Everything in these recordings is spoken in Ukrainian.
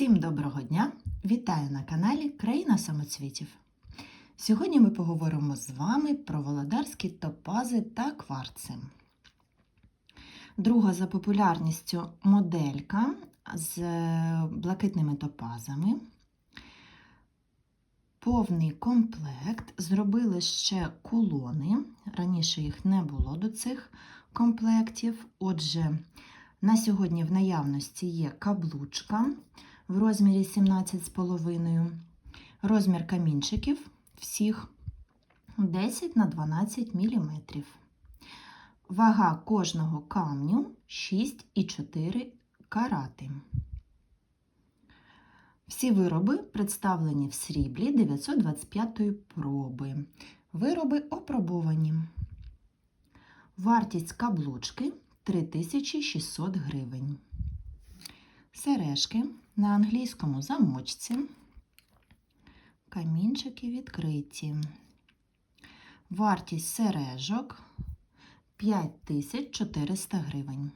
Всім доброго дня! Вітаю на каналі Країна самоцвітів. Сьогодні ми поговоримо з вами про володарські топази та кварци. Друга за популярністю моделька з е, блакитними топазами. Повний комплект. Зробили ще кулони. Раніше їх не було до цих комплектів. Отже, на сьогодні в наявності є каблучка в розмірі 17,5. Розмір камінчиків всіх 10 на 12 мм. Вага кожного камню 6,4 карати. Всі вироби представлені в сріблі 925 проби. Вироби опробовані. Вартість каблучки 3600 гривень. Сережки на англійському замочці. Камінчики відкриті. Вартість сережок 5400 гривень.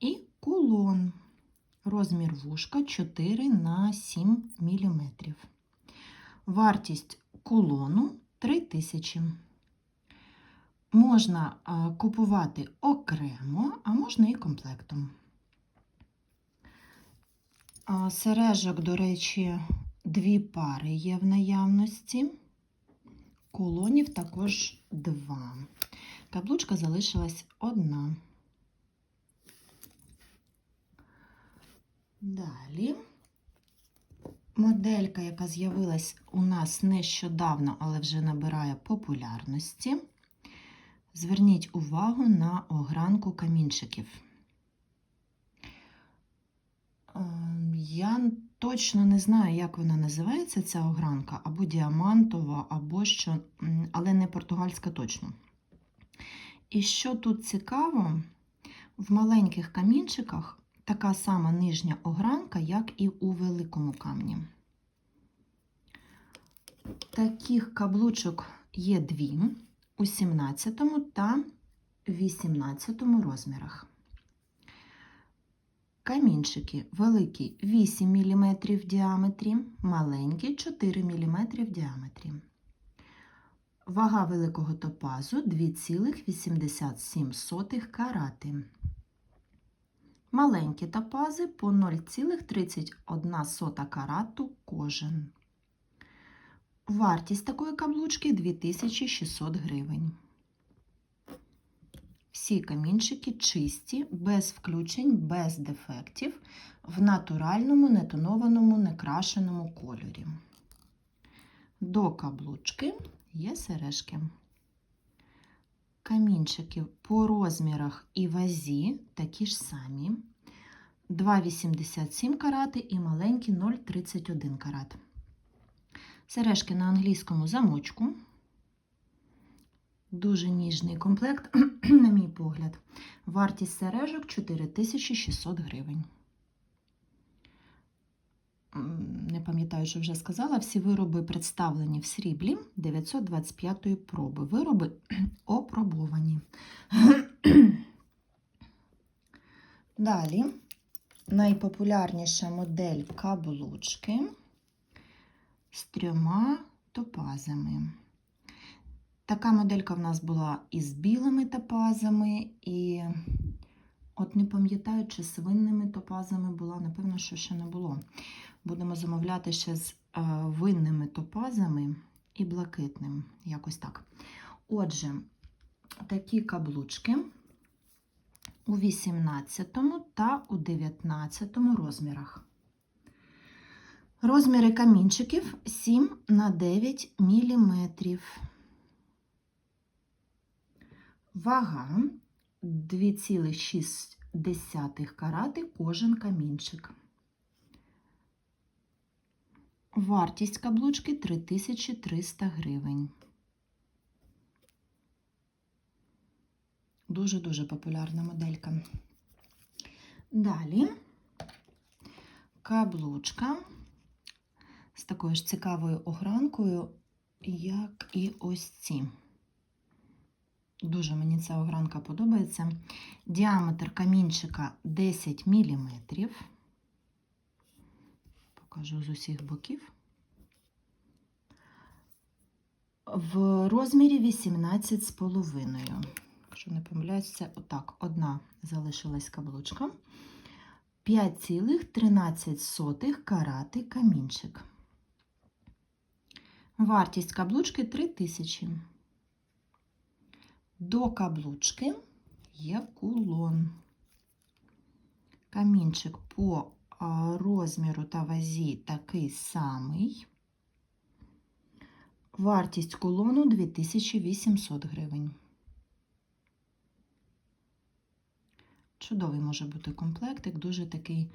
І кулон. Розмір вушка 4 на 7 мм. Вартість кулону 3000 Можна купувати окремо, а можна і комплектом. Сережок, до речі, дві пари є в наявності. Кулонів також два. Каблучка залишилась одна. Далі моделька, яка з'явилась у нас нещодавно, але вже набирає популярності. Зверніть увагу на огранку камінчиків. Е, Я точно не знаю, як вона називається, ця огранка, або діамантова, або що, але не португальська точно. І що тут цікаво, в маленьких камінчиках така сама нижня огранка, як і у великому камні. Таких каблучок є дві у 17 та 18 розмірах. Камінчики великі 8 мм в діаметрі, маленькі 4 мм в діаметрі. Вага великого топазу 2,87 карати. Маленькі топази по 0,31 карату кожен. Вартість такої каблучки 2600 гривень. Всі камінчики чисті, без включень, без дефектів, в натуральному, нетонованому, некрашеному кольорі. До каблучки є сережки. Камінчики по розмірах і вазі такі ж самі. 2,87 карати і маленькі 0,31 карат. Сережки на англійському замочку. Дуже ніжний комплект, на мій погляд. Вартість сережок 4600 гривень. Не пам'ятаю, що вже сказала. Всі вироби представлені в сріблі 925 проби. Вироби опробовані. Далі найпопулярніша модель каблучки з трьома топазами. Така моделька в нас була і з білими топазами, і от не пам'ятаю, чи з винними топазами була, напевно, що ще не було. Будемо замовляти ще з е, винними топазами і блакитним. Якось так. Отже, такі каблучки у 18 та у 19 розмірах. Розміри камінчиків 7 на 9 мм. Вага 2,6 карати кожен камінчик. Вартість каблучки 3300 гривень. Дуже-дуже популярна моделька. Далі каблучка з такою ж цікавою огранкою, як і ось ці. Дуже мені ця огранка подобається. Діаметр камінчика 10 мм. покажу з усіх боків. В розмірі 18 з половиною. Якщо не помиляюсь, це отак. Одна залишилась каблучка. 5,13 карати камінчик. Вартість каблучки 3000. До каблучки є кулон. Камінчик по розміру та вазі такий самий. Вартість кулону 2800 гривень. Чудовий може бути комплектик, дуже такий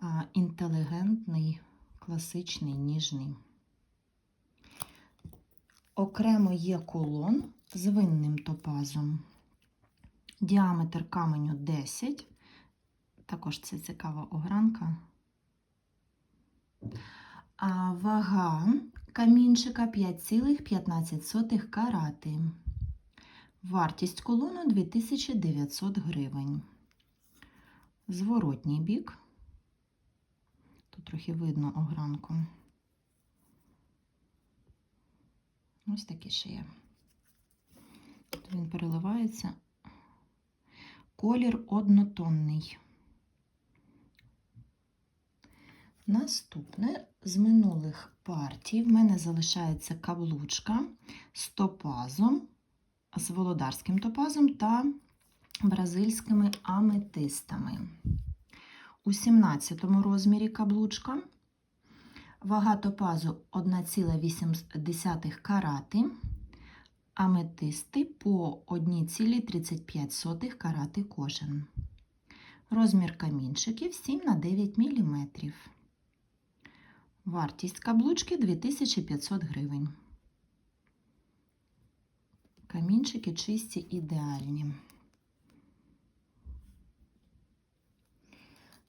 а, інтелігентний, класичний, ніжний. Окремо є кулон з винним топазом. Діаметр каменю 10. Також це цікава огранка. А вага камінчика 5,15 карати. Вартість колону 2900 гривень. Зворотній бік. Тут трохи видно огранку. Ось такий ще є. Він переливається. Колір однотонний. Наступне з минулих партій в мене залишається каблучка з топазом, з володарським топазом та бразильськими аметистами. У 17 розмірі каблучка. Вага топазу 1,8 карати, аметисти по 1,35 карати кожен. Розмір камінчиків 7 на 9 мм. Вартість каблучки 2500 гривень. Камінчики чисті, ідеальні.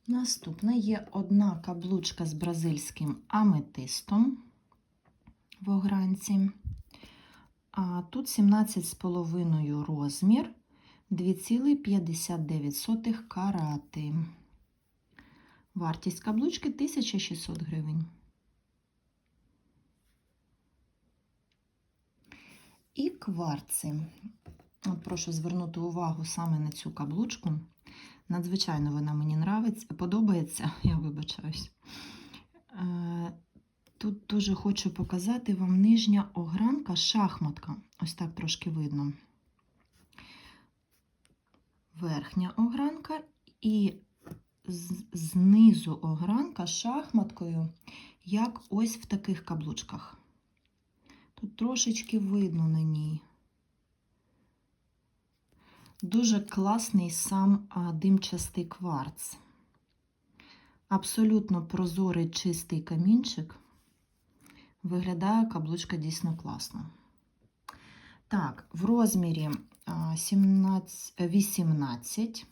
Наступна є одна каблучка з бразильським аметистом в огранці. А тут 17,5 розмір, 2,59 карати. Вартість каблучки 1600 гривень. І кварци. От прошу звернути увагу саме на цю каблучку. Надзвичайно вона мені нравиться, подобається, я вибачаюсь. Тут дуже хочу показати вам нижня огранка, шахматка. Ось так трошки видно. Верхня огранка і знизу огранка шахматкою, як ось в таких каблучках. Тут трошечки видно на ній. Дуже класний сам димчастий кварц. Абсолютно прозорий чистий камінчик. Виглядає каблучка дійсно класно. Так, в розмірі 17, 18,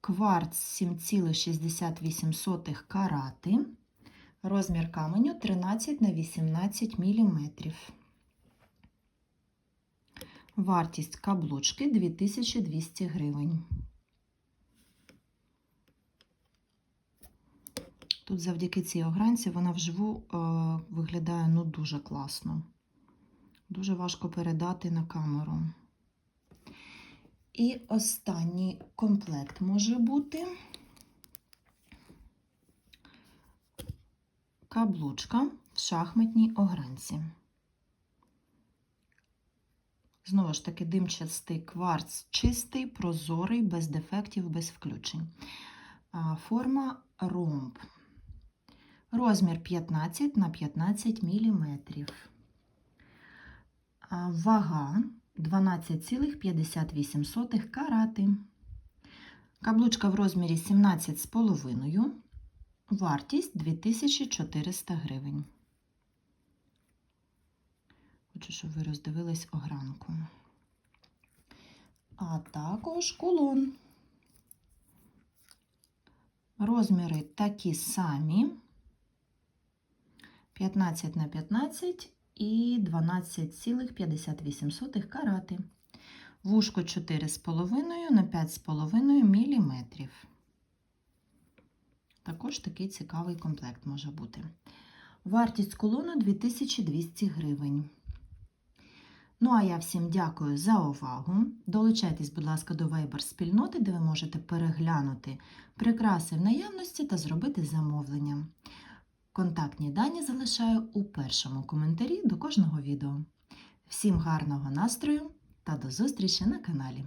кварц 7,68 карати, розмір каменю 13 на 18 мм. Вартість каблучки 2200 гривень. Тут завдяки цій огранці вона вживу е, виглядає ну, дуже класно. Дуже важко передати на камеру. І останній комплект може бути каблучка в шахматній огранці. Знову ж таки, димчастий кварц чистий, прозорий, без дефектів, без включень. Форма ромб. Розмір 15 на 15 мм. Вага 12,58 карати. Каблучка в розмірі 17,5. Вартість 2400 гривень. Хочу, щоб ви роздивились огранку. А також кулон. Розміри такі самі. 15 на 15 і 12,58 карати. Вушко 4,5 на 5,5 мм. Також такий цікавий комплект може бути. Вартість колону 2200 гривень. Ну а я всім дякую за увагу. Долучайтесь, будь ласка, до Viber спільноти, де ви можете переглянути прикраси в наявності та зробити замовлення. Контактні дані залишаю у першому коментарі до кожного відео. Всім гарного настрою та до зустрічі на каналі!